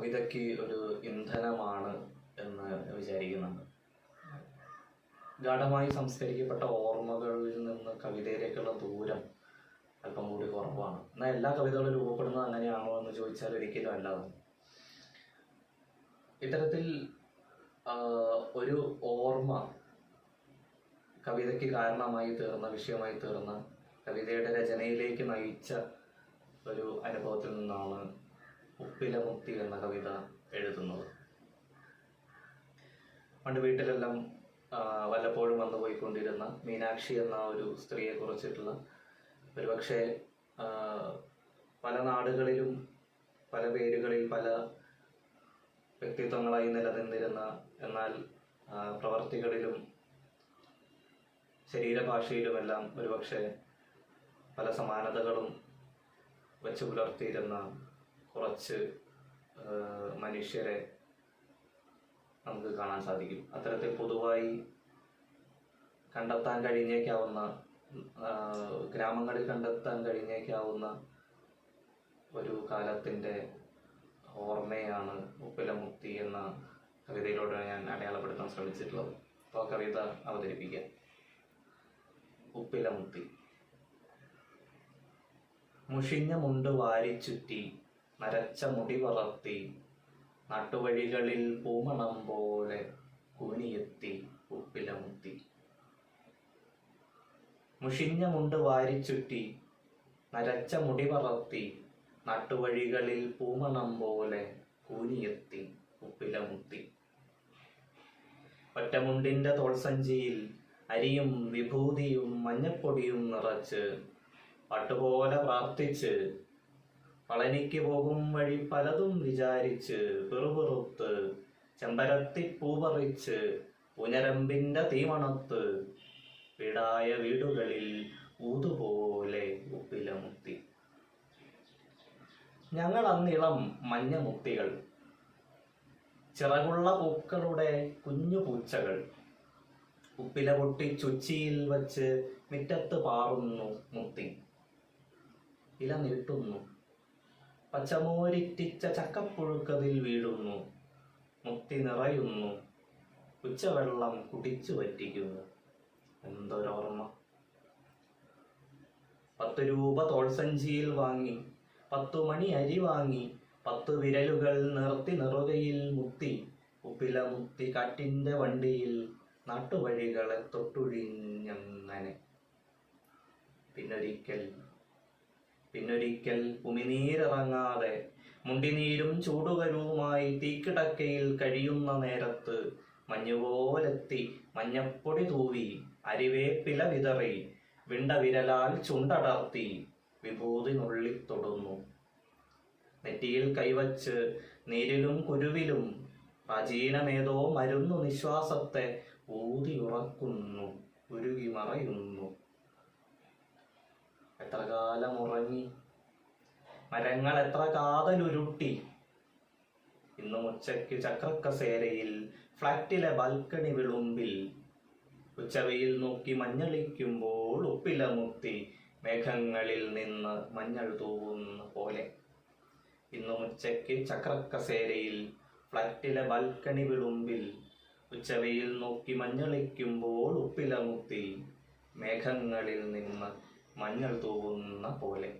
കവിതയ്ക്ക് ഒരു ഇന്ധനമാണ് എന്ന് വിചാരിക്കുന്നുണ്ട്. ഗാഠമായി സംസ്കരിക്കപ്പെട്ട ഓർമ്മകളിൽ നിന്ന് കവിതയിലേക്കുള്ള ദൂരം അല്പം കൂടി കുറവാണ്. എന്നാൽ എല്ലാ കവിതകളും രൂപപ്പെടുന്നത് അങ്ങനെയാണോ എന്ന് ചോദിച്ചാൽ ഒരിക്കലും അല്ലാതെ ഇത്തരത്തിൽ ഒരു ഓർമ്മ കവിതയ്ക്ക് കാരണമായി തീർന്ന വിഷയമായി തീർന്ന കവിതയുടെ രചനയിലേക്ക് നയിച്ച ഒരു അനുഭവത്തിൽ നിന്നാണ് ഉപ്പിലമുക്തി എന്ന കവിത എഴുതുന്നത്. പണ്ട് വീട്ടിലെല്ലാം വല്ലപ്പോഴും വന്നു പോയിക്കൊണ്ടിരുന്ന മീനാക്ഷി എന്ന ഒരു സ്ത്രീയെ കുറിച്ചിട്ടുള്ള ഒരുപക്ഷെ പല നാടുകളിലും പല പേരുകളിൽ പല വ്യക്തിത്വങ്ങളായി നിലനിന്നിരുന്ന എന്നാൽ പ്രവർത്തികളിലും ശരീരഭാഷയിലുമെല്ലാം ഒരുപക്ഷെ പല സമാനതകളും വെച്ച് പുലർത്തിയിരുന്ന കുറച്ച് മനുഷ്യരെ നമുക്ക് കാണാൻ സാധിക്കും. അത്തരത്തിൽ പൊതുവായി കണ്ടെത്താൻ കഴിഞ്ഞേക്കാവുന്ന ഗ്രാമങ്ങളിൽ കണ്ടെത്താൻ കഴിഞ്ഞേക്കാവുന്ന ഒരു കാലത്തിന്റെ ഓർമ്മയാണ് ഉപ്പിലമുക്തി എന്ന കവിതയിലൂടെ ഞാൻ അടയാളപ്പെടുത്താൻ ശ്രമിച്ചിട്ടുള്ളത്. അപ്പോൾ കവിത അവതരിപ്പിക്കാം. ഉപ്പിലമുക്തി മുഷിഞ്ഞ മുണ്ട് വാരിച്ചുറ്റി നരച്ച മുടി വളർത്തി നാട്ടുവഴികളിൽ പൂമണം പോലെ കൂനിയെത്തി ഉപ്പിലമുത്തി മുഷിഞ്ഞ മുണ്ട് വാരിച്ചുറ്റി നരച്ച മുടി വളർത്തി നാട്ടുവഴികളിൽ പൂമണം പോലെ കൂനിയെത്തി ഉപ്പിലമുത്തി ഒറ്റമുണ്ടിന്റെ തോൾസഞ്ചിയിൽ അരിയും വിഭൂതിയും മഞ്ഞപ്പൊടിയും നിറച്ച് പട്ടുപോലെ പ്രാർത്ഥിച്ച് പളനിക്ക് പോകും വഴി പലതും വിചാരിച്ച് പെറുപെറുത്ത് ചെമ്പരത്തി പൂപറിച്ച് പുനരമ്പിന്റെ തീമണത്ത് പിടായ വീടുകളിൽ ഊതുപോലെ ഉപ്പിലമുത്തി. ഞങ്ങൾ അന്നിളം മഞ്ഞമുത്തികൾ ചിറകുള്ള പൂക്കളുടെ കുഞ്ഞു പൂച്ചകൾ ഉപ്പില പൊട്ടി ചുച്ചിയിൽ വച്ച് മുറ്റത്ത് പാറുന്നു മുത്തി ഇല നീട്ടുന്നു പച്ചമോരിറ്റിച്ച ചക്കപ്പുഴുക്കതിൽ വീഴുന്നു മുത്തി നിറയുന്നു ഉച്ചവെള്ളം കുടിച്ചു പറ്റിക്കുന്നു എന്തൊരോർമ്മ. പത്ത് രൂപ തോൾസഞ്ചിയിൽ വാങ്ങി പത്തു മണി അരി വാങ്ങി പത്ത് വിരലുകൾ നിർത്തി നിറുകയിൽ മുത്തി ഉപ്പില മുത്തി കാട്ടിന്റെ വണ്ടിയിൽ നാട്ടുവഴികളെ തൊട്ടുഴിഞ്ഞങ്ങനെ പിന്നൊരിക്കൽ പിന്നൊരിക്കൽ ഉമിനീരിറങ്ങാതെ മുണ്ടിനീരും ചൂടുകരുവുമായി തീക്കിടക്കയിൽ കഴിയുന്ന നേരത്ത് മഞ്ഞുപോലെത്തി മഞ്ഞപ്പൊടി തൂവി അരിവേപ്പില വിതറി വിണ്ട വിരലാൽ ചുണ്ടടർത്തി വിഭൂതി നുള്ളിത്തൊടുന്നു നെറ്റിയിൽ കൈവച്ച് നീരിലും കുരുവിലും പ്രാചീനമേതോ മരുന്നു നിശ്വാസത്തെ ഊതിയുറക്കുന്നു ഉരുകി മറയുന്നു എത്ര കാലം ഉറങ്ങി? മരങ്ങൾ എത്ര കാതലുരുട്ടി? ഇന്നും ഉച്ചയ്ക്ക് ചക്രക്കസേരയിൽ ഫ്ലാറ്റിലെ ബാൽക്കണി വിളുമ്പിൽ. ഉച്ചവയിൽ നോക്കി മഞ്ഞളിക്കുമ്പോൾ ഉപ്പില മുത്തി മേഘങ്ങളിൽ നിന്ന് മഞ്ഞൾ തൂവുന്ന പോലെ. ഇന്നും ഉച്ചയ്ക്ക് ചക്രക്കസേരയിൽ ഫ്ലാറ്റിലെ ബാൽക്കണി വിളുമ്പിൽ. ഉച്ചവയിൽ നോക്കി മഞ്ഞളിക്കുമ്പോൾ ഉപ്പില മുത്തി മേഘങ്ങളിൽ നിന്ന് മഞ്ഞൾ തൂവുന്ന പോലെ.